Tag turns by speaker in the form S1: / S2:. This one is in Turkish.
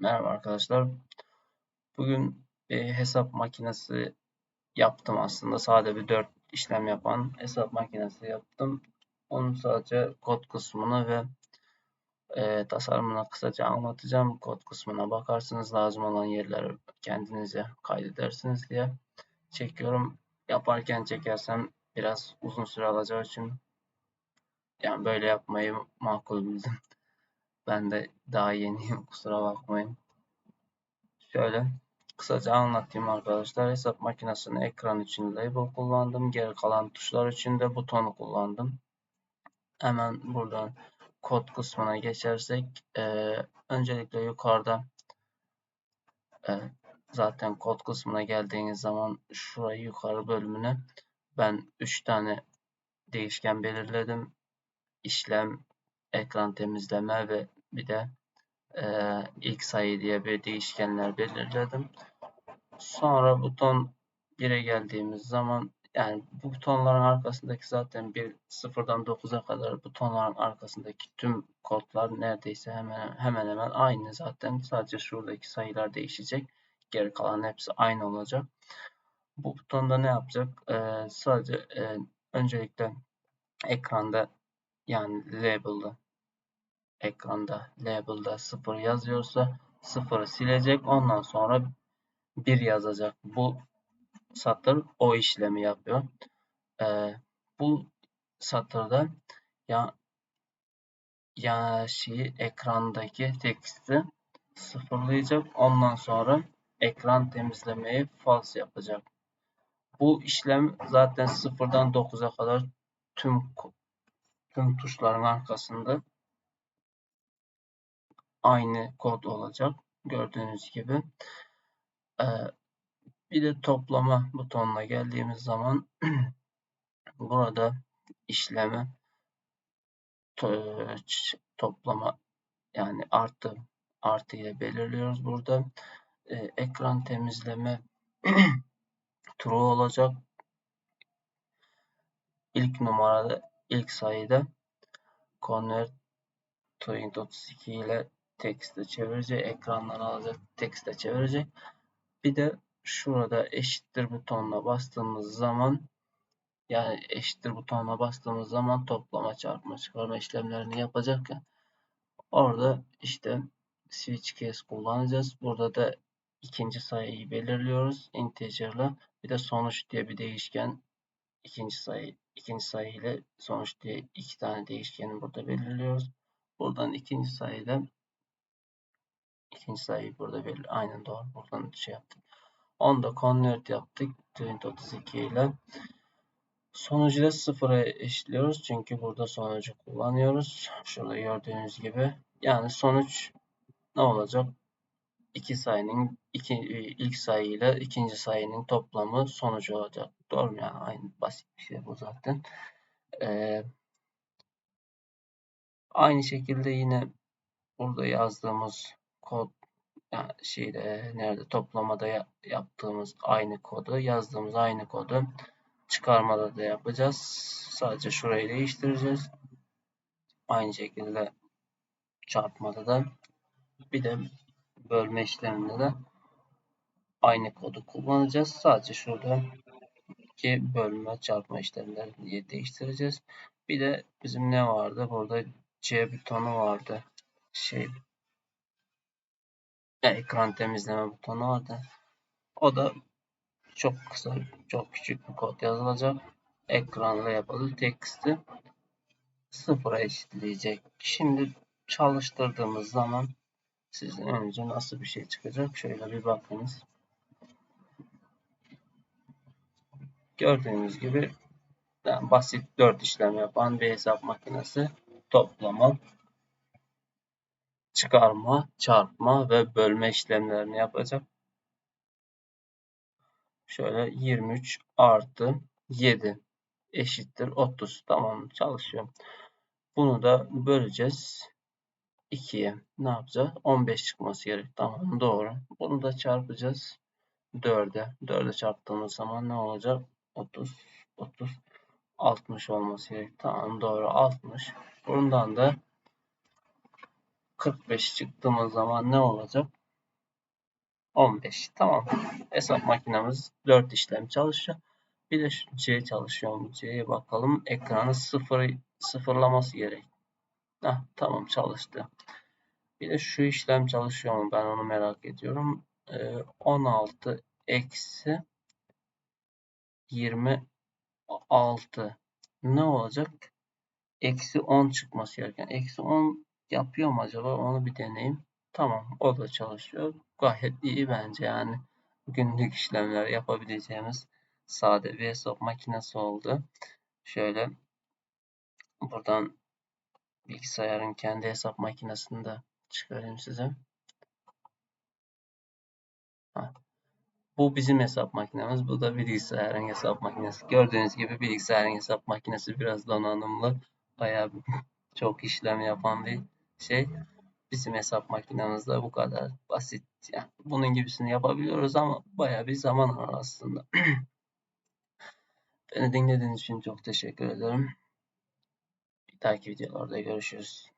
S1: Merhaba arkadaşlar. Bugün bir hesap makinesi yaptım aslında. Sade bir 4 işlem yapan hesap makinesi yaptım. Onun sadece kod kısmını ve e, tasarımını kısaca anlatacağım. Kod kısmına bakarsınız. Lazım olan yerleri kendinize kaydedersiniz diye çekiyorum. Yaparken çekersem biraz uzun süre alacağı için yani böyle yapmayı makul bildim. Ben de daha yeniyim kusura bakmayın. Şöyle kısaca anlatayım arkadaşlar. Hesap makinesinin ekran için label kullandım. Geri kalan tuşlar için de butonu kullandım. Hemen buradan kod kısmına geçersek e, öncelikle yukarıda e, zaten kod kısmına geldiğiniz zaman şurayı yukarı bölümüne ben 3 tane değişken belirledim. İşlem, ekran temizleme ve bir de e, ilk sayı diye bir değişkenler belirledim. Sonra buton 1'e geldiğimiz zaman yani bu butonların arkasındaki zaten bir sıfırdan 9'a kadar butonların arkasındaki tüm kodlar neredeyse hemen hemen hemen aynı zaten. Sadece şuradaki sayılar değişecek. Geri kalan hepsi aynı olacak. Bu butonda ne yapacak? Ee, sadece e, öncelikle ekranda yani label'da ekranda label'da 0 yazıyorsa 0'ı silecek. Ondan sonra 1 yazacak. Bu satır o işlemi yapıyor. Ee, bu satırda ya ya şeyi ekrandaki teksti sıfırlayacak. Ondan sonra ekran temizlemeyi false yapacak. Bu işlem zaten sıfırdan 9'a kadar tüm tüm tuşların arkasında aynı kod olacak. Gördüğünüz gibi. Ee, bir de toplama butonuna geldiğimiz zaman burada işlemi to toplama yani artı artı ile belirliyoruz burada. Ee, ekran temizleme true olacak. İlk numarada ilk sayıda convert to int 32 ile tekste çevirecek. Ekrandan alacak tekste çevirecek. Bir de şurada eşittir butonuna bastığımız zaman yani eşittir butonuna bastığımız zaman toplama çarpma çıkarma işlemlerini yapacakken orada işte switch case kullanacağız. Burada da ikinci sayıyı belirliyoruz integer'la. Bir de sonuç diye bir değişken ikinci sayı ikinci sayı ile sonuç diye iki tane değişkeni burada belirliyoruz. Buradan ikinci sayıyla ikinci sayıyı burada belli. Aynen doğru. Buradan şey yaptık. Onu da convert yaptık. 32 ile. Sonucu da sıfıra eşitliyoruz. Çünkü burada sonucu kullanıyoruz. Şurada gördüğünüz gibi. Yani sonuç ne olacak? İki sayının iki, ilk sayı ile ikinci sayının toplamı sonucu olacak. Doğru mu? Yani aynı basit bir şey bu zaten. Ee, aynı şekilde yine burada yazdığımız kod yani şeyde nerede toplamada yaptığımız aynı kodu yazdığımız aynı kodu çıkarmada da yapacağız. Sadece şurayı değiştireceğiz. Aynı şekilde çarpmada da bir de bölme işleminde de aynı kodu kullanacağız. Sadece şurada ki bölme çarpma işlemlerini değiştireceğiz. Bir de bizim ne vardı? Burada C butonu vardı. Şey ekran temizleme butonu vardı. O da çok kısa, çok küçük bir kod yazılacak. Ekranla yapılı teksti sıfıra eşitleyecek. Şimdi çalıştırdığımız zaman sizin önce nasıl bir şey çıkacak? Şöyle bir bakınız. Gördüğünüz gibi yani basit 4 işlem yapan bir hesap makinesi toplama, çıkarma, çarpma ve bölme işlemlerini yapacak. Şöyle 23 artı 7 eşittir 30. Tamam çalışıyor. Bunu da böleceğiz. 2'ye ne yapacağız? 15 çıkması gerek. Tamam doğru. Bunu da çarpacağız. 4'e. 4'e çarptığımız zaman ne olacak? 30, 30, 60 olması gerek. Tamam doğru 60. Bundan da 45 çıktığımız zaman ne olacak? 15. Tamam. Hesap makinemiz 4 işlem çalışıyor. Bir de şu C çalışıyor mu? C'ye bakalım. Ekranı sıfır, sıfırlaması gerek. Heh, tamam çalıştı. Bir de şu işlem çalışıyor mu? Ben onu merak ediyorum. Ee, 16 eksi 26 ne olacak? Eksi 10 çıkması gereken. Eksi 10 yapıyor mu acaba? Onu bir deneyeyim. Tamam o da çalışıyor. Gayet iyi bence yani. Günlük işlemler yapabileceğimiz sade bir hesap makinesi oldu. Şöyle buradan bilgisayarın kendi hesap makinesini de çıkarayım size. Ha. Bu bizim hesap makinemiz. Bu da bilgisayarın hesap makinesi. Gördüğünüz gibi bilgisayarın hesap makinesi biraz donanımlı. Bayağı çok işlem yapan bir şey. Bizim hesap makinemizde bu kadar basit. Yani bunun gibisini yapabiliyoruz ama bayağı bir zaman alır aslında. Beni dinlediğiniz için çok teşekkür ederim. Bir dahaki videolarda görüşürüz.